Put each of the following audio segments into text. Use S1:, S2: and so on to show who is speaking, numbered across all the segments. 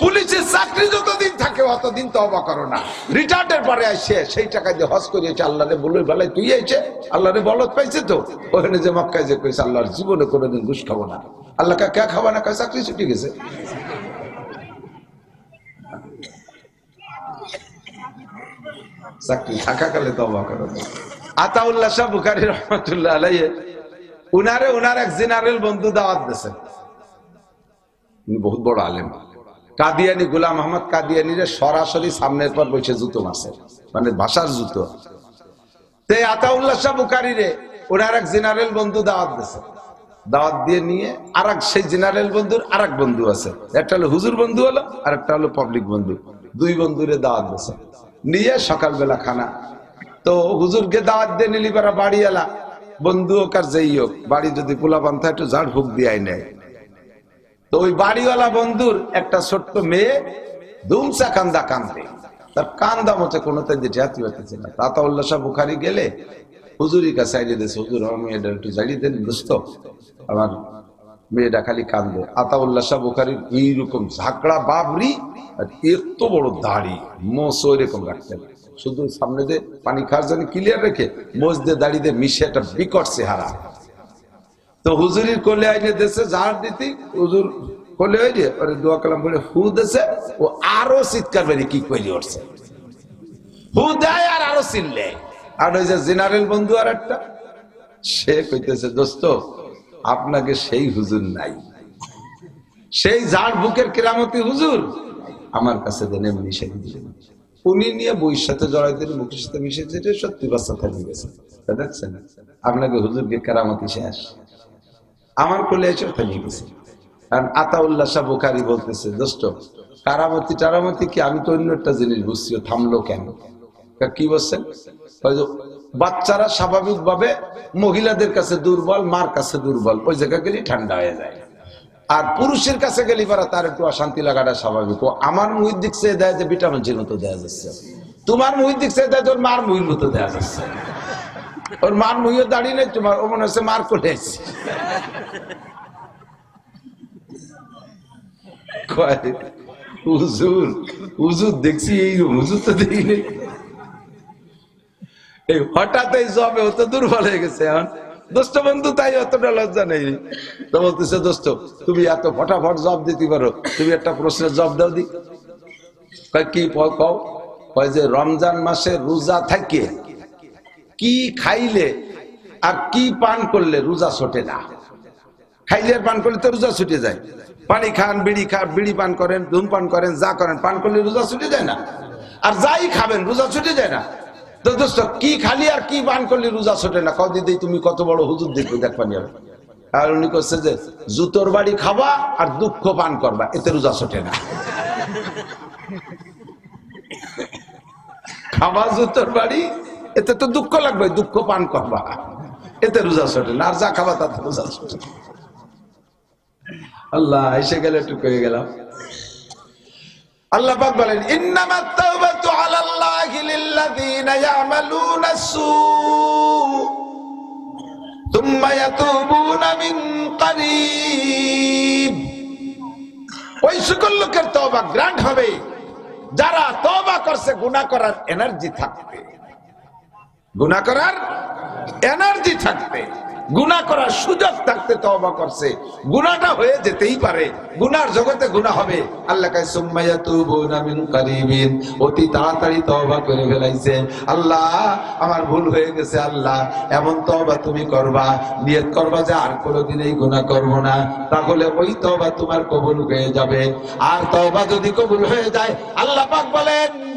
S1: পুলিশের চাকরি যতদিন থাকে অতদিন তো অবাক করো না। রিটায়ার্ডের পরে আসে সেই টাকা দিয়ে হজ করিয়েছে, আল্লাহরে বলে বেলায় তুই আইছে আল্লাহরে বলত পাইছে তো। ওখানে যে মক্কায় যে কইছে, আল্লাহর জীবনে কোনোদিন ঘুষ খাব না। আল্লাহকে কে খাব না? কয় চাকরি ছুটি গেছে। চাকরি তো অবাক করো না। আতাউল্লাহ শাহ বুখারি রহমতুল্লাহ আলাইহি, উনারে উনার এক জেনারেল বন্ধু দাওয়াত দিয়েছেন বহুত বড় আলেম। কাদিয়ানি গুলাম আহমদ কাদিয়ানিরে সরাসরি সামনের পর বসে জুতো মাসে মানে ভাষার জুতো। তে আতাউল্লাহ শাহ বুখারিরে ওনার এক জেনারেল বন্ধু দাওয়াত দিয়েছে। দাওয়াত দিয়ে নিয়ে আর সেই জেনারেল বন্ধুর আর বন্ধু আছে। একটা হলো হুজুর বন্ধু হলো আর একটা হলো পাবলিক বন্ধু। দুই বন্ধুরে দাওয়াত দিয়েছে। নিয়ে সকালবেলা খানা। তো হুজুরকে দাওয়াত দিয়ে নিলি বাড়ি এলা বন্ধু হোক আর যেই হোক বাড়ি যদি পোলা পান্থা একটু ঝাড় ফুক দিয়ে নেয় তো ওই বাড়িওয়ালা বন্ধুর একটা ছোট্ট মেয়ে ধুমসা কান্দা কান্দে। তার কান্দা মতে কোনো জাতি হতেছে না। তাতা উল্লাসা বুখারি গেলে হুজুরি কাছে আইডিয়ে দিয়েছে হুজুর, আমার মেয়েটা একটু জাড়িয়ে দেন দোস্ত আমার মেয়েটা খালি কান্দে। আতা উল্লাসা বুখারির এইরকম ঝাঁকড়া বাবরি আর এত বড় দাড়ি মোস ওই রকম রাখতেন শুধু সামনে যে পানি খাওয়ার জন্য ক্লিয়ার রেখে মোজ দিয়ে দাড়িতে মিশে একটা বিকট চেহারা। তো হুজুরির কোলে আইনে দেশে ঝাড় দিতে, হুজুর কোলে আইনে ওরে দোয়া কালাম বলে হু দেশে, ও আরও চিৎকার বেরি কি কইলি উঠছে হু দেয় আর আরও চিনলে আর ওই যে জেনারেল বন্ধু আর একটা, সে কইতেছে, দোস্ত, আপনাকে সেই হুজুর নাই। সেই ঝাড় বুকের কেরামতি হুজুর আমার কাছে দেন এমনি সে উনি নিয়ে বইয়ের সাথে জড়াই দিলে মুখের সাথে মিশে যেটা সত্যি বাচ্চা থেকে গেছে। দেখছেন, আপনাকে হুজুরকে কেরামতি শেষ আমার কোলে এসে থেমে গেছে কারণ আতাউল্লাহ শাহ বুখারি বলতেছে, দোস্ত, কারামতি টারামতি কি? আমি তো অন্য একটা জিনিস বুঝছি থামলো কেন? কি বলছেন? বাচ্চারা স্বাভাবিক ভাবে মহিলাদের কাছে দুর্বল, মার কাছে দুর্বল, ওই জায়গা গেলে ঠান্ডা হয়ে যায়। আর পুরুষের কাছে গেলে পারা তার একটু অশান্তি লাগাটা স্বাভাবিক। ও আমার মুহির দিক সে দেয় যে ভিটামিন মতো দেওয়া যাচ্ছে। তোমার মুহির দিক সে দেয় তোর মার মুহির মতো দেওয়া যাচ্ছে। ওর মার মুহিও দাঁড়িয়ে নেই, তোমার ও মনে হচ্ছে মার করে হুজুর হুজুর দেখছি এই হুজুর তো দেখি নেই। এই হঠাৎ এই ও তো দুর্বল হয়ে গেছে এখন। দোস্ত বন্ধু, তাই অতটা লজ্জা নেই। তো বলতেছে, দোস্ত, তুমি এত ফটাফট জব দিতে পারো, তুমি একটা প্রশ্নের জব দাও দি। কি কও? কয় যে, রমজান মাসে রোজা থাকে। কি খাইলে আর কি পান করলে রোজা ছোটে না? খাইলে পান করলে তো রোজা ছুটে যায়। পানি খান, বিড়ি খান, বিড়ি পান করেন ধূমপান করেন, যা করেন, পান করলে রোজা ছুটে যায় না। আর যাই খাবেন, রোজা ছুটে যায় না। তো দোস্ত, কি খালি আর কি পান করলে রোজা ছোটে না? কদিন তুমি কত বড় হুজুর দেখবে দেখবানি আর উনি করছে যে, জুতোর বাড়ি খাবা আর দুঃখ পান করবা, এতে রোজা ছোটে না। খাবা জুতোর বাড়ি? এতে তো দুঃখ লাগবে, দুঃখ পান করবা। এতে রোজা ছোটে না, আর যা খাবা তাতে রোজা ছোটে। আল্লাহ এসে গেলে একটু কয়ে গেলাম। আল্লাহ বলেন তাওবাতু আলাল্লাহি লিল্লাযিনা ইয়ামালুনা সু ইয়াতুবুনা মিন ওই সকল লোকের তওবা গ্রান্ট হবে। যারা তওবা করছে, গুনাহ করার এনার্জি থাকবে। গুণা করার এনার্জি থাকবে। গুণা করার সুযোগ থাকতে তবা করছে। গুণাটা হয়ে যেতেই পারে। গুনার জগতে গুণা হবে। আল্লাহ আল্লাহ, আমার ভুল হয়ে গেছে আল্লাহ। এমন তবা তুমি করবা, নিয়ত করবা যে আর গুণা না। তাহলে ওই তবা তোমার কবুল হয়ে যাবে। আর তবা যদি কবুল হয়ে যায়, আল্লাহ পাক বলেন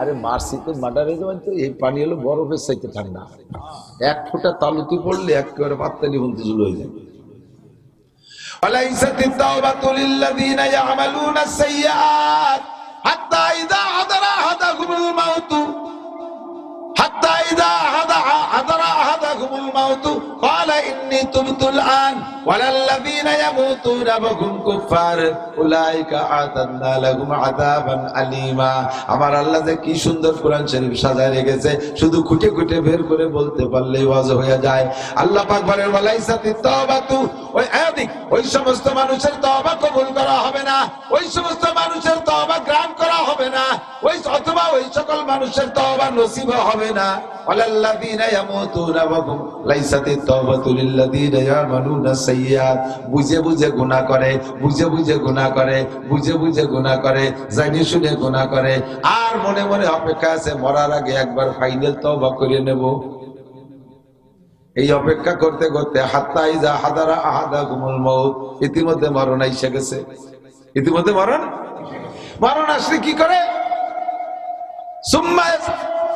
S1: আরে মার্সিতে মাটারে তো এই পানি হলো বরফের সাইতে ঠান্ডা। এক ফুটা তালুতি পড়লে একেবারে পাত্তালি বন্ধু জুল হয়ে যায়। অলাইসাত হাদা الموت قال إني تبت الآن ولا الذين يموتون وهم كفار أولئك أعتدنا لهم عذابا أليما আমার আল্লাহ যে কি সুন্দর কোরআন শরীফ সাজায় রেখেছে শুধু খুঁটে খুঁটে বের করে বলতে পারলেই ওয়াজ হয়ে যায় আল্লাহ পাক বলেন ওয়ালাইসাতি তাওবাতু ওই এদিক ওই সমস্ত মানুষের তওবা কবুল করা হবে না ওই সমস্ত মানুষের তওবা গ্রহণ করা হবে না ওই অথবা ওই সকল মানুষের তওবা নসিব হবে না বুঝে বুঝে করে, বুঝে বুঝে করে বুঝে করে শুনে করে। আর মনে মনে অপেক্ষা আছে, মরার আগে একবার ফাইনাল এই অপেক্ষা করতে করতে মউত, ইতিমধ্যে মরণ এসে গেছে। ইতিমধ্যে মরণ? মরণ আসলে কি করে? সুম্মা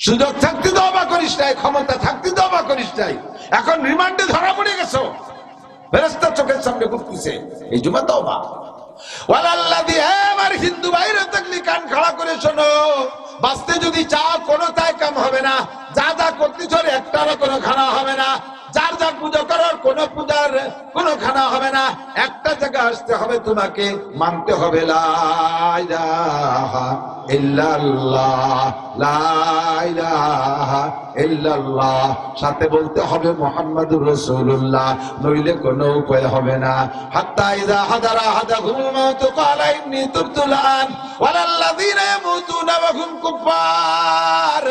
S1: সুযোগ থাকতে তো অবাক করিস নাই, ক্ষমতা থাকতে তো অবাক করিস নাই। এখন রিমান্ডে ধরা পড়ে গেছো। ফেরেস্তা চোখের সামনে ঘুরতেছে এই জুমা তো অবাক খাড়া যদি চা কোনো তাই কাম হবে না। যা যা করতেছ একটারও কোনো খানা হবে না। পুজো কোন পূজার, কোনো খানা হবে না। একটা জায়গা আসতে হবে তোমাকে, মানতে হবে সাথে বলতে হবে মুহাম্মাদুর রাসূলুল্লাহ, নইলে কোনো উপায় হবে না। হাত্তা হাদারা কুফার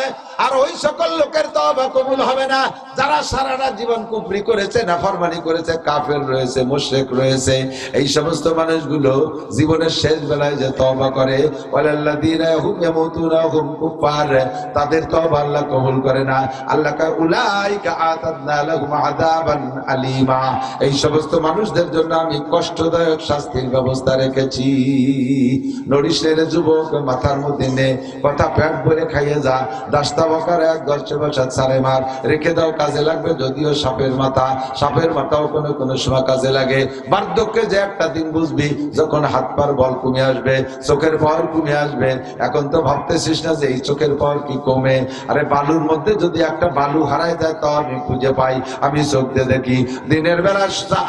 S1: আর ওই সকল লোকের তওবা কবুল হবে না, যারা সারাটা জীবন কুফরি করেছে, নাফরমানি করেছে, কাফের রয়েছে, মুশরিক রয়েছে, এই সমস্ত মানুষগুলো জীবনের শেষ বেলায় যে তওবা করে কুফার তাদের তওবা আল্লাহ কবুল করে না। আল্লাহ এই সমস্ত মানুষদের জন্য আমি কষ্টদায়ক শাস্তির ব্যবস্থা রেখেছি। নড়িস যুবক মাথার মধ্যে নে কথা পেট ভরে খাইয়ে যা দাস্তা বকার এক দশ বছর সারে মার রেখে দাও, কাজে লাগবে যদিও সাপের মাথা সাপের মাথাও কোনো কোনো সময় কাজে লাগে। বার্ধক্যে যে একটা দিন বুঝবি, যখন হাত পার বল কমে আসবে, চোখের পাওয়ার কমে আসবে। এখন তো ভাবতেছিস না যে এই চোখের পাওয়ার কি কমে? আরে বালুর মধ্যে যদি একটা বালু হারায় যায়, তো আমি খুঁজে পাই, আমি চোখ দিয়ে দেখি। দিনের বেলা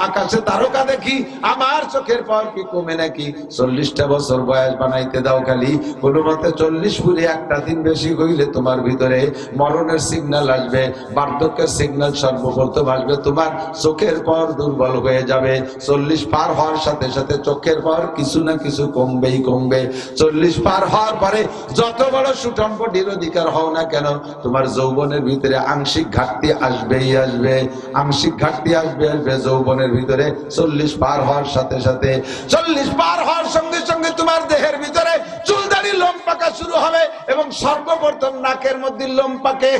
S1: আকাশে তারকা দেখি, আমার চোখের পাওয়ার কি কমে নাকি? চল্লিশটা বছর বয়স বানাইতে দাও খালি। কোনো মতে চল্লিশ পুরে একটা দিন বেশি হইলে তোমার ভিতরে মরণের সিগন্যাল আসবে, বার্ধক্যের সিগন্যাল সর্বপ্রথম আসবে। তোমার চোখের পাওয়ার দুর্বল হয়ে যাবে। চল্লিশ পার হওয়ার সাথে সাথে চোখের পাওয়ার কিছু না কিছু কমবেই কমবে। চল্লিশ পার হওয়ার পরে যত বড় সুঠম্পটির অধিকার হও না কেন, তোমার যৌবনের ভিতরে আংশিক ঘাটতি আসবেই আসবে। আংশিক ঘাটতি আসবে আসবে যৌবনের ভিতরে চল্লিশ পার হওয়ার সাথে সাথে। চল্লিশ পার হওয়ার সঙ্গে সঙ্গে তোমার দেহের ভিতরে চুলদারি লোম পাকা শুরু হবে এবং সর্বপ্রথম নাকের মধ্যে লোম পাকে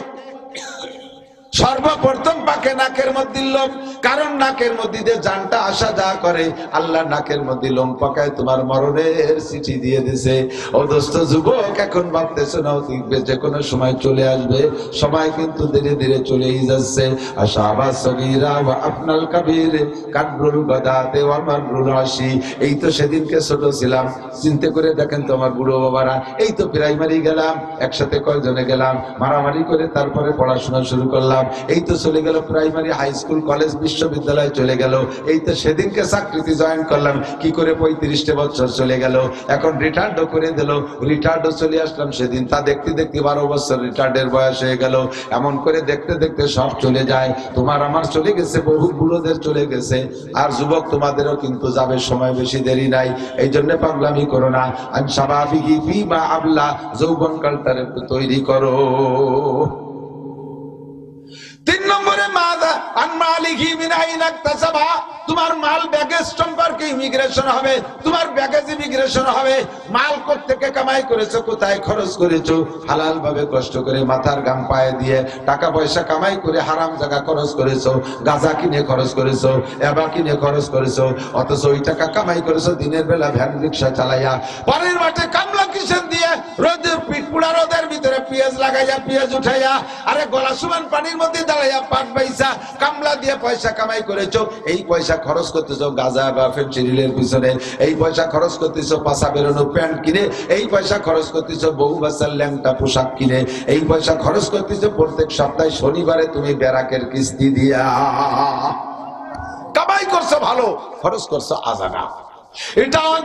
S1: সর্বপ্রথম পাকে নাকের মধ্যে লোম কারণ নাকের মধ্যে দিয়ে জানটা আসা যা করে, আল্লাহ নাকের মধ্যে লোম পাকায় তোমার মরণের চিঠি দিয়ে দিছে। ও দোস্ত যুবক, এখন ভাবতেছো না দেখবে যে কোনো সময় চলে আসবে, সময় কিন্তু ধীরে ধীরে চলেই যাচ্ছে। সগীরা, ওয়া মাররুল আসি এই তো সেদিনকে ছোট ছিলাম। চিন্তা করে দেখেন তো আমার বুড়ো বাবারা, এই তো প্রাইমারি গেলাম, একসাথে কয়জনে গেলাম, মারামারি করে তারপরে পড়াশোনা শুরু করলাম। এই তো চলে গেল প্রাইমারি হাই স্কুল কলেজ বিশ্ববিদ্যালয় চলে গেল। এই তো সেদিনকে চাকরিতে জয়েন করলাম। কি করে পঁয়ত্রিশটা বছর চলে গেল। এখন রিটায়ার্ডও করে দিল। রিটায়ার্ডও চলে আসলাম সেদিন। তা দেখতে দেখতে বারো বছর রিটায়ার্ডের বয়স হয়ে গেল। এমন করে দেখতে দেখতে সব চলে যায়। তোমার আমার চলে গেছে, বহু বুড়োদের চলে গেছে। আর যুবক তোমাদেরও কিন্তু যাবে সময় বেশি দেরি নাই। এই জন্য পাগলামি করো না। আমি স্বাভাবিক বা আবলা, যৌবন কালটার একটু তৈরি করো। তিন নম্বরে মাদা কামাই করেছ টাকা পয়সা কামাই করে হারাম খরচ কিনে খরচ কিনে খরচ করেছ, অথচ ওই টাকা কামাই করেছ, দিনের বেলা ভ্যান রিক্সা চালাইয়া। পরের মাঠে কামলা কিসেন দিয়ে? রোদে পিটপুড়া রোদের ভিতরে পেঁয়াজ লাগাইয়া, পেঁয়াজ উঠাইয়া, আরে গলা সুমান পানির মধ্যে দাঁড়াইয়া পাট পয়সা কামলা দিয়ে পয়সা কামাই করেছ, এই পয়সা খরচ করতেছো গাঁজা বা ফেন্সিডিলের পিছনে, এই পয়সা খরচ করতেছো পাশা বেরোনো প্যান্ট কিনে, এই পয়সা খরচ করতেছো বহু বাচ্চার ল্যাংটা পোশাক কিনে, এই পয়সা খরচ করতেছো প্রত্যেক সপ্তাহে শনিবারে তুমি ব্যারাকের কিস্তি দিয়া। কামাই করছ ভালো, খরচ করছ আজানা। সুদ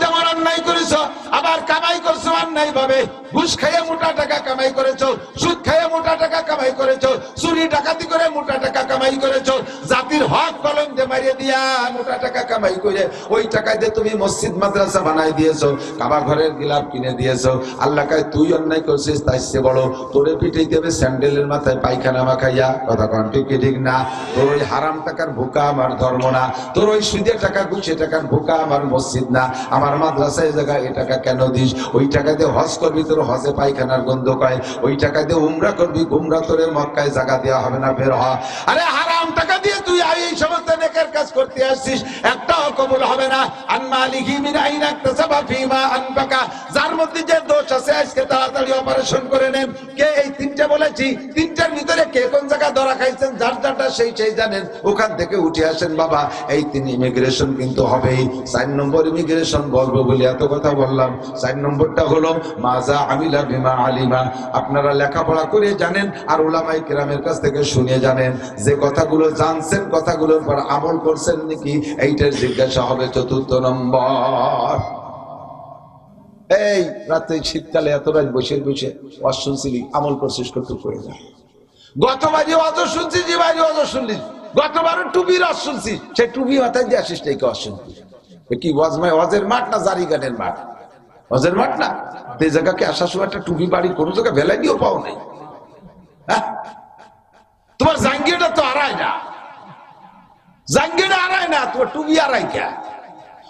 S1: তুমি মসজিদ, মাদ্রাসা বানাই দিয়েছ কাবা ঘরের গিলাপ কিনে দিয়েছ, আল্লাহ কায়, তুই অন্যায় করছিস, তাই সে বড়, তোরে পিঠে দেবে স্যান্ডেলের মাথায় পায়খানা মাখাইয়া কথা কন, ঠিক ঠিক না? তোর ওই হারাম টাকার ভুকা আমার ধর্ম না, তোর ওই সুদের টাকা ঘুষে টাকার ভুকা আমার মসজিদ না। আমার মাদ্রাসায় এই জায়গায় এই টাকা কেন দিস? ওই টাকা দিয়ে হজ করবি তোর হজে পায়খানার গন্ধ কয়। ওই টাকা দিয়ে উমরা করবি গুমরা তোরে মক্কায় জায়গা দেওয়া হবে না, বের হ। আরে হারাম টাকা দিয়ে তুই এই সমস্ত নেকের কাজ করতে আসছিস, একটাও কবুল হবে না। আন মালিহি মিন আইনা ইকতাসাবা ফিমা আনফাকা। যার মধ্যে যে দোষ আছে, আজকে তাড়াতাড়ি অপারেশন করে নেন কে এই তিনটা বলেছি? তিনটার ভিতরে কে কোন জায়গা ধরা খাইছেন? যার যারটা সেই সেই জানেন। ওখান থেকে উঠে আসেন, বাবা। এই তিন ইমিগ্রেশন কিন্তু হবেই। চার নম্বর ইমিগ্রেশন বলব বলে এত কথা বললাম। চার নম্বরটা হলো, মাজা আমিলা বিমা আলিমা। আপনারা লেখাপড়া করে জানেন আর ওলামাই কেরামের কাছ থেকে শুনে জানেন। যে কথাগুলো জানছেন, কথাগুলোর পর আমল করছেন নাকি, এইটার জিজ্ঞাসা হবে চতুর্থ নম্বর। এই রাতে শীতকালে এত রাত বসে বসে ওয়াজ শুনছিলি, আমল করছিস কত করে যা গতবারই অজ শুনছি যে বাড়ি অজ শুনলি। গতবারও টুপির অজ শুনছি সে টুপি মাথায় দিয়ে আসিস নাই অজ শুনছি কি ওয়াজমায় অজের মাঠ না জারি গানের মাঠ? অজের মাঠ না? এই জায়গাকে আসার সময় একটা টুপি বাড়ি কোনো জায়গায় ভেলাই দিয়েও পাও নাই। হ্যাঁ? তোমার জাঙ্গিয়াটা তো হারায় না। জাঙ্গিয়াটা হারায় না, তোমার টুপি হারায় কে?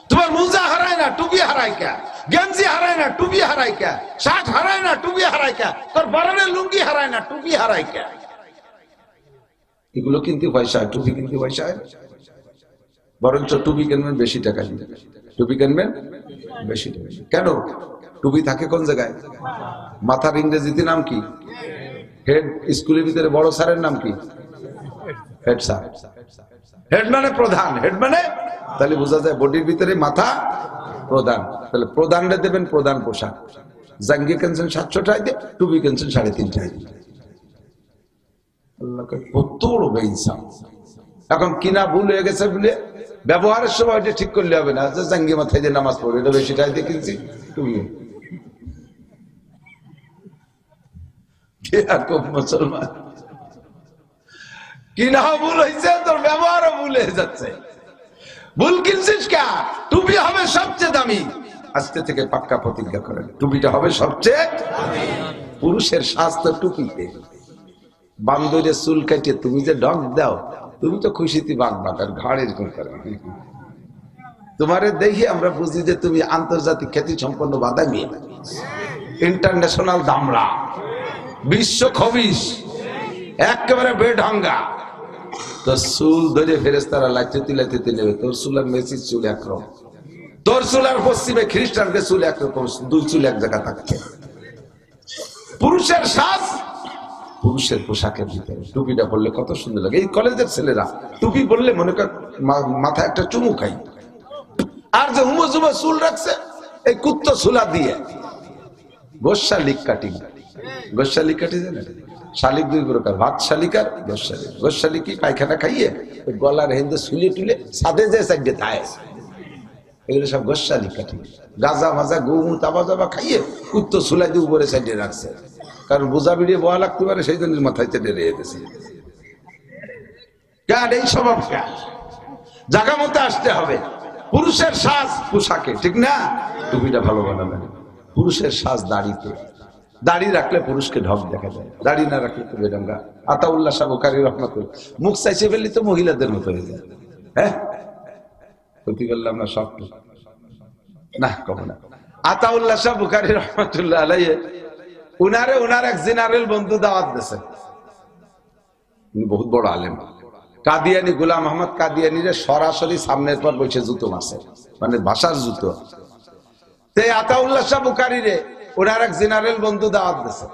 S1: তোমার মোজা হারায় না, টুপি হারায় কে? গেঞ্জি হারায় না, টুপি হারায় কে? শার্ট হারায় এগুলো কিনতে পয়সা টুপি কিনতে পয়সা। বরঞ্চ টুপি কিনবেন, বেশি টাকা টুপি কিনবেন, বেশি টাকা কেন? টুপি থাকে কোন জায়গায়? মাথার ইংরেজিতে নাম কি? হেড, স্কুলের ভিতরে বড় স্যারের নাম কি? Head sir. হেড মানে প্রধান। হেড মানে? তাহলে বোঝা যায় বডির ভিতরে মাথা প্রধান। তাহলে প্রধানরে দেবেন, প্রধান পোশাক। জাঙ্গি কেনছেন সাতশো টাকা দিয়ে, টুপি সাড়ে তিন টাকা। এখন কিনা ভুল হয়ে গেছে বলে ব্যবহারের সময় এটা ঠিক করলে হবে না। যে জাঙ্গি মাথায় দিয়ে নামাজ পড়বে, এটা বেশি টুপি কে খুব মুসলমান? ভুল হয়েছে? তোর ব্যবহারও ভুল হয়ে যাচ্ছে। ভুল কিনছিস কে? টুপি হবে সবচেয়ে দামি। আজকে থেকে পাক্কা প্রতিজ্ঞা করেন, টুপিটা হবে সবচেয়ে পুরুষের স্বাস্থ্য টুপিতে বান্দরের চুল কাটিয়ে তুমি যে ডগ দাও, তুমি তো খুশিতে বাঘ বাঘার ঘাড়ের এরকম তোমারে দেখি আমরা বুঝি যে তুমি আন্তর্জাতিক খ্যাতি সম্পন্ন বাদামি ইন্টারন্যাশনাল দামড়া বিশ্ব খবিস একেবারে বেঢঙ্গা। তোর চুল ধরে ফেরেস্তারা লাইতে তিলাইতে নেবে, তোর চুল আর মেসির চুল একরকম। তোর চুল আর পশ্চিমে খ্রিস্টানদের চুল একরকম, দুই চুল এক জায়গা থাকছে পুরুষের শ্বাস পুরুষের পোশাকের ভিতরে। টুপিটা পরলে কত সুন্দর লাগে। এই কলেজের ছেলেরা, টুপি পরলে মনে কর মাথায় একটা চুমু খাই আর যে হুমো জুমো চুল রাখছে, এই কুত্ত চুলা দিয়ে। গোসা লিক কাটিং। গোসা কাটি জানেন? শালিক দুই প্রকার, ভাত শালিক আর গোস শালিক গোস শালিক কি পায়খানা খাইয়ে গলার হেন্দে শুলে টুলে সাদে যে সাইডে তায় এগুলো সব গোস শালিক কাটি। গাজা মাজা গৌমু তাবা জাবা খাইয়ে কুত্ত চুলাই দিয়ে উপরে সাইডে রাখছে। কারণ বোঝা বিড়িয়ে বয়া লাগতে পারে, সেই জন্য মাথায় চেটে রেখে দিয়েছে। কেন এই স্বভাব কেন জায়গা মতো আসতে হবে। পুরুষের সাজ পোশাকে, ঠিক না? টুপিটা ভালো বানাবেন পুরুষের সাজ দাড়িতে। দাড়ি রাখলে পুরুষকে ঢক দেখা যায়। দাড়ি না রাখলে তো বেরঙ্গা আতাউল্লাহ সাহ বুখারি রহমত মুখ চাইছে ফেললি তো মহিলাদের মতো হয়ে যায়। হ্যাঁ? ক্ষতি করলাম না সব না কখনো না। আতাউল্লাহ শাহ বুখারি রহমতুল্লাহ আলাই উনারে, উনার এক জেনারেল বন্ধু দাওয়াত দিয়েছে বহুত বড় আলেম। কাদিয়ানি গুলাম আহমদ কাদিয়ানিরে সরাসরি সামনের পর বসে জুতো মাসে মানে ভাষার জুতো। তে আতাউল্লাহ শাহ বুখারি রে ওনার এক জেনারেল বন্ধু দাওয়াত দিয়েছে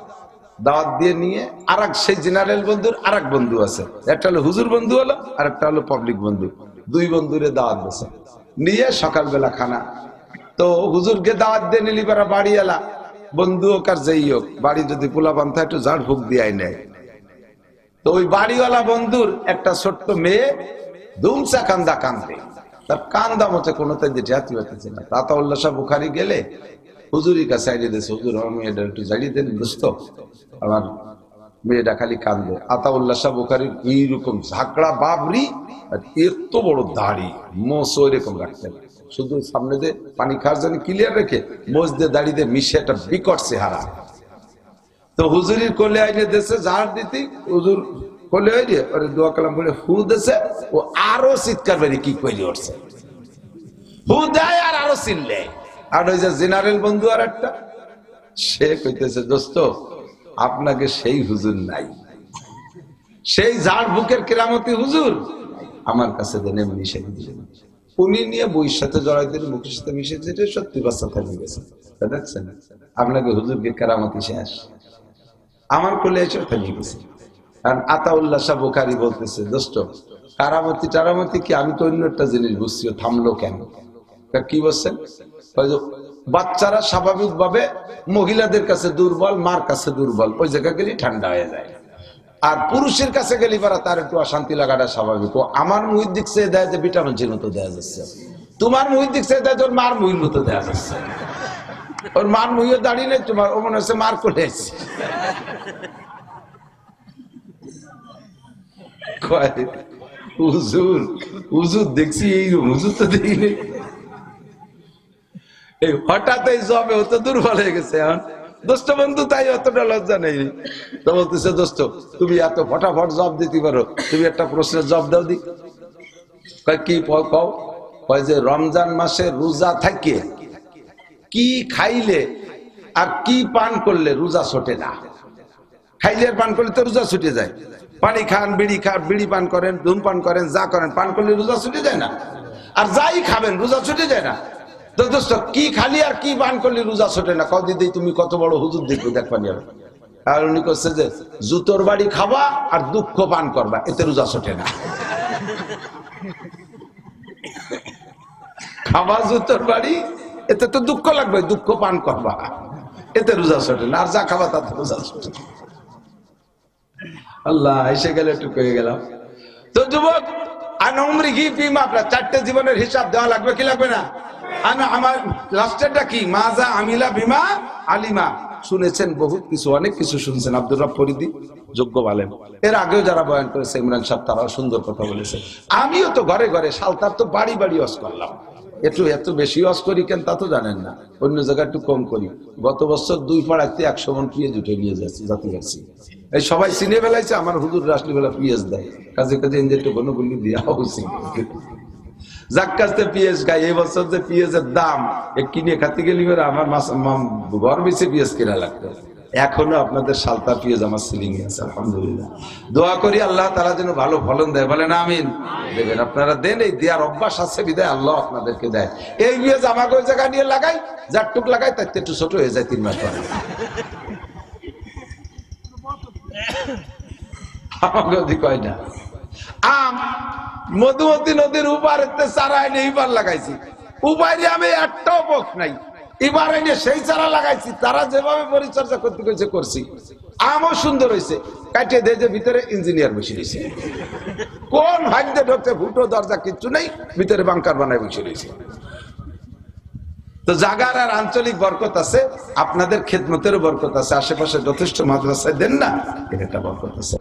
S1: দাওয়াত দিয়ে নিয়ে আর সেই জেনারেল বন্ধুর আর বন্ধু আছে। একটা হলো হুজুর বন্ধু হলো আর একটা হলো পাবলিক বন্ধু। দুই বন্ধুরে দাওয়াত দিয়েছে নিয়ে সকালবেলা খানা। তো হুজুরকে দাওয়াত দিয়ে নিলি বাড়ি এলা বন্ধু হোক আর যেই হোক, বাড়ি যদি পোলা বান্ধা একটু ঝাড় ফুক দিয়ে নেয় তো ওই বাড়িওয়ালা বন্ধুর একটা ছোট্ট মেয়ে দুমসা কান্দা কান্দে। তার কান্দা মতে কোনো যে জাতি হতেছে না। তাতা উল্লাসা বুখারি গেলে হুজুরি কাছে আইডিয়ে দিয়েছে, হুজুর, আমার মেয়েটা একটু জানিয়ে দেন দোস্ত। আমার মেয়েটা খালি কান্দে। আতা উল্লাসা বুখারির এইরকম ঝাঁকড়া বাবরি আর এত বড় দাড়ি মোস ওইরকম রাখতেন শুধু সামনে যে পানি খাওয়ার জন্য ক্লিয়ার রেখে মোজ দিয়ে দাড়িতে মিশে একটা বিকট চেহারা। তো হুজুরির কোলে আইনে দেশে ঝাড় দিতি হুজুর কোলে আইনে ওরে দোয়া কালাম বলে হু দেশে ও আরও চিৎকার বেরি কি কইলি উঠছে হু দেয় আর আরও চিনলে আর ওই যে জেনারেল বন্ধু আর একটা, সে কইতেছে, দোস্ত, আপনাকে সেই হুজুর নাই। সেই ঝাড় বুকের কেরামতি হুজুর আমার কাছে দেন এমনি সে দিলেন উনি নিয়ে বইয়ের সাথে জড়াই দিলেন মুখের সাথে মিশে যেটা সত্যি বাচ্চা গেছে। দেখছেন? আপনাকে হুজুরকে কেরামতি শেষ আমার কোলে এসে ফেলে গেছে কারণ আতাউল্লাহ শাহ বোখারি বলতেছে, দোস্ত, কারামতি টারামতি কি? আমি তো অন্য একটা জিনিস বুঝছি থামলো কেন? কি বলছেন? বাচ্চারা স্বাভাবিক ভাবে মহিলাদের কাছে দুর্বল, মার কাছে দুর্বল, ওই জায়গা গেলে ঠান্ডা হয়ে যায়। আর পুরুষের কাছে গেলে পারা তার একটু অশান্তি লাগাটা স্বাভাবিক। ও আমার মুহির দিক সে দেয় যে ভিটামিন জির মতো দেওয়া যাচ্ছে। তোমার মুহির দিক সে দেয় তোর মার মুহির মতো দেওয়া যাচ্ছে। ওর মার মুহিও দাঁড়িয়ে নেই, তোমার ও মনে হচ্ছে মার এসছে হুজুর হুজুর দেখছি এই হুজুর তো দেখিনি এই হঠাৎ এই জবে ও তো দুর্বল হয়ে গেছে এখন। দোস্ত বন্ধু, তাই অতটা লজ্জা নেই। তো বলতেছে, দোস্ত, তুমি এত ফটাফট জব দিতে পারো, তুমি একটা প্রশ্নের জব দাও দি। কি কও? কয় যে, রমজান মাসে রোজা থাকিয়ে কি খাইলে আর কি পান করলে রোজা ছোটে না? খাইলে আর পান করলে তো রোজা ছুটে যায়। পানি খান, বিড়ি খান, বিড়ি পান করেন, ধূমপান করেন, যা করেন, পান করলে রোজা ছুটে যায় না? আর যাই খাবেন, রোজা ছুটে যায় না? দোস্ত, কি খালি আর কি পান করলি রোজা ছোটে না? কদি দিই তুমি কত বড় হুজুর দেখবে, দেখবা নিয়ে আর উনি করছে যে, জুতোর বাড়ি খাবা আর দুঃখ পান করবা, এতে রোজা ছোটে না। খাবা জুতোর বাড়ি, এতে তো দুঃখ লাগবে, দুঃখ পান করবা। এতে রোজা ছোটে না, আর যা খাবা তাতে রোজা ছোটে আল্লাহ, এসে গেলে একটু হয়ে গেলাম। তো যুবক আনমরি ঘি পিমা আপনার চারটে জীবনের হিসাব দেওয়া লাগবে, কি লাগবে না? আনা আমার লাস্টেরটা কি? মাজা আমিলা বিমা আলিমা। শুনেছেন বহুত কিছু, অনেক কিছু শুনছেন। আব্দুর রব যোগ্য বলেন এর আগেও যারা বয়ান করেছে, ইমরান সাহেব, তারাও সুন্দর কথা বলেছে। আমিও তো ঘরে ঘরে, সালতার তো বাড়ি বাড়ি অস করলাম। একটু এত বেশি অস করি কেন তা তো জানেন না। অন্য জায়গায় একটু কম করি। গত বছর দুই পাড়াতে একশো মন পিঁয়াজ উঠে নিয়ে যাচ্ছি, জাতি যাচ্ছি এই সবাই চিনে বেলাইছে, আমার হুজুর রাসলি বেলা পিঁয়াজ দেয়। কাজে কাজে একটু কোনো গুলি দেওয়া উচিত। যাক কাছতে পিএস খাই এই বছর যে পিএসের দাম, এ কিনে খাতে গেলি আমার ঘর বেশি পিএস কিনা লাগতো। এখনও আপনাদের সালতা পিএস আমার সিলিং আছে, আলহামদুলিল্লাহ। দোয়া করি আল্লাহ তারা যেন ভালো ফলন দেয়, বলেন আমিন। দেবেন আপনারা দেন এই দেওয়ার অভ্যাস আছে বিদায়, আল্লাহ আপনাদেরকে দেয়। এই পিএস আমাকে ওই জায়গায় নিয়ে লাগাই, যার টুক লাগাই, তার একটু ছোট হয়ে যায় তিন মাস পরে। আমাকে হয় না। আম মধুমতি নদীর উপার চারা এনে এবার লাগাইছি। উপায় আমি একটাও পক্ষ নাই। এবার এনে সেই চারা লাগাইছি, তারা যেভাবে পরিচর্যা করতে কইছে করছি। আমও সুন্দর হয়েছে কাটিয়ে দিয়ে যে ভিতরে ইঞ্জিনিয়ার বসে রয়েছে। কোন ভাগ্যে ঢুকতে ফুটো, দরজা কিচ্ছু নেই, ভিতরে বাংকার বানায় বসে রয়েছে। তো জাগার আর আঞ্চলিক বরকত আছে, আপনাদের খেদমতেরও বরকত আছে, আশেপাশে যথেষ্ট মাদ্রাসায় দেন না, এটা বরকত আছে।